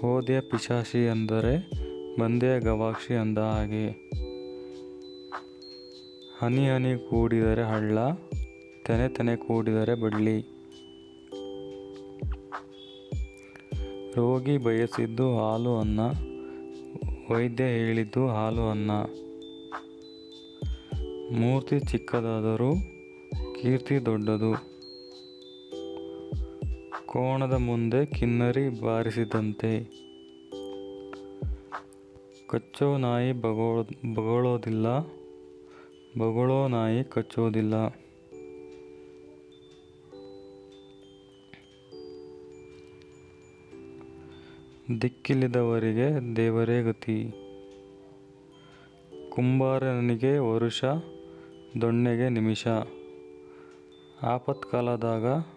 ಹೋದ್ಯ ಪಿಶಾಚಿ ಅಂದರೆ ಬಂದೆ ಗವಾಕ್ಷಿ ಅಂದ ಹಾಗೆ. ಹನಿ ಹನಿ ಕೂಡಿದರೆ ಹಳ್ಳ, ತೆನೆ ತೆನೆ ಕೂಡಿದರೆ ಬಳ್ಳಿ. ರೋಗಿ ಬಯಸಿದ್ದು ಹಾಲು ಅನ್ನ, ವೈದ್ಯ ಹೇಳಿದ್ದು ಹಾಲು ಅನ್ನ. ಮೂರ್ತಿ ಚಿಕ್ಕದಾದರೂ ಕೀರ್ತಿ ದೊಡ್ಡದು. ಕೋಣದ ಮುಂದೆ ಕಿನ್ನರಿ ಬಾರಿಸಿದಂತೆ. ಕಚ್ಚೋ ನಾಯಿ ಬಗೋ, ಬಗಳೋದಿಲ್ಲ. ಬಗಳೋ ನಾಯಿ ಕಚ್ಚೋದಿಲ್ಲ. ದಿಕ್ಕಿಲ್ಲದವರಿಗೆ ದೇವರೇ ಗತಿ. ಕುಂಬಾರನಿಗೆ ವರುಷ, ದೊಣ್ಣೆಗೆ ನಿಮಿಷ. ಆಪತ್ಕಾಲದಾಗ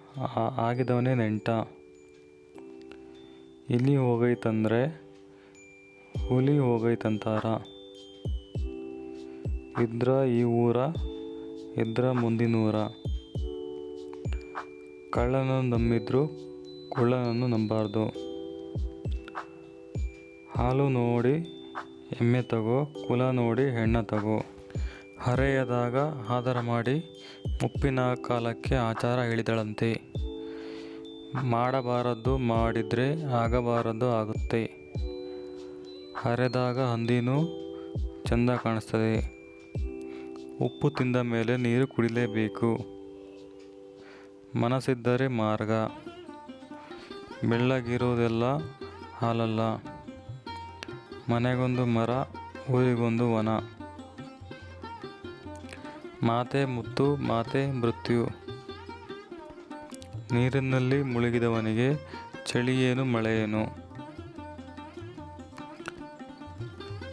ಆಗಿದವನೇ ನೆಂಟ. ಇಲ್ಲಿ ಹೋಗೈತಂದ್ರೆ ಹುಲಿ ಹೋಗೈತಂತಾರ. ಇದ್ರ ಈ ಊರ ಇದ್ರ ಮುಂದಿನೂರ. ಕಳ್ಳನನ್ನು ನಂಬಿದ್ರು, ಕುಳ್ಳನನ್ನು ನಂಬಾರ್ದು. ಹಾಲು ನೋಡಿ, ಎಮ್ಮೆ ತಗೋ, ಕುಲ ನೋಡಿ, ಹೆಣ್ಣ ತಗೋ. ಹರೆಯದಾಗ ಆಧಾರ ಮಾಡಿ ಮುಪ್ಪಿನ ಕಾಲಕ್ಕೆ ಆಚಾರ ಹೇಳಿದಳಂತೆ. ಮಾಡಬಾರದ್ದು ಮಾಡಿದರೆ ಆಗಬಾರದು ಆಗುತ್ತೆ. ಹರೆದಾಗ ಹಂದಿನೂ ಚೆಂದ ಕಾಣಿಸ್ತದೆ. ಉಪ್ಪು ತಿಂದ ಮೇಲೆ ನೀರು ಕುಡಿಲೇಬೇಕು. ಮನಸ್ಸಿದ್ದರೆ ಮಾರ್ಗ. ಬೆಳ್ಳಗಿರೋದೆಲ್ಲ ಹಾಲಲ್ಲ. ಮನೆಗೊಂದು ಮರ, ಊರಿಗೊಂದು ವನ. ಮಾತೆ ಮುತ್ತು, ಮಾತೆ ಮೃತ್ಯು. ನೀರಿನಲ್ಲಿ ಮುಳುಗಿದವನಿಗೆ ಚಳಿಯೇನು, ಮಳೆಯೇನು?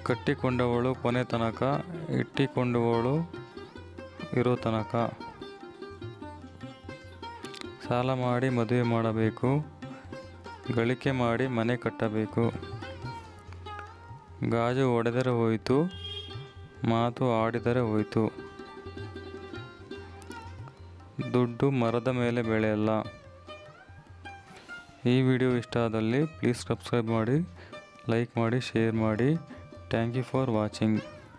ಕಟ್ಟಿಕೊಂಡವಳು ಕೊನೆ ತನಕ, ಇಟ್ಟಿಕೊಂಡವಳು ಇರೋ ತನಕ. ಸಾಲ ಮಾಡಿ ಮದುವೆ ಮಾಡಬೇಕು, ಗಳಿಕೆ ಮಾಡಿ ಮನೆ ಕಟ್ಟಬೇಕು. ಗಾಜು ಒಡೆದರೆ ಹೋಯಿತು, ಮಾತು ಆಡಿದರೆ ಹೋಯಿತು. ದುಡ್ಡು ಮರದ ಮೇಲೆ ಬೆಳೆಯಲ್ಲ. ಈ ವಿಡಿಯೋ ಇಷ್ಟ ಆದಲ್ಲಿ ಪ್ಲೀಸ್ ಸಬ್ಸ್ಕ್ರೈಬ್ ಮಾಡಿ, ಲೈಕ್ ಮಾಡಿ, ಶೇರ್ ಮಾಡಿ. Thank you for watching.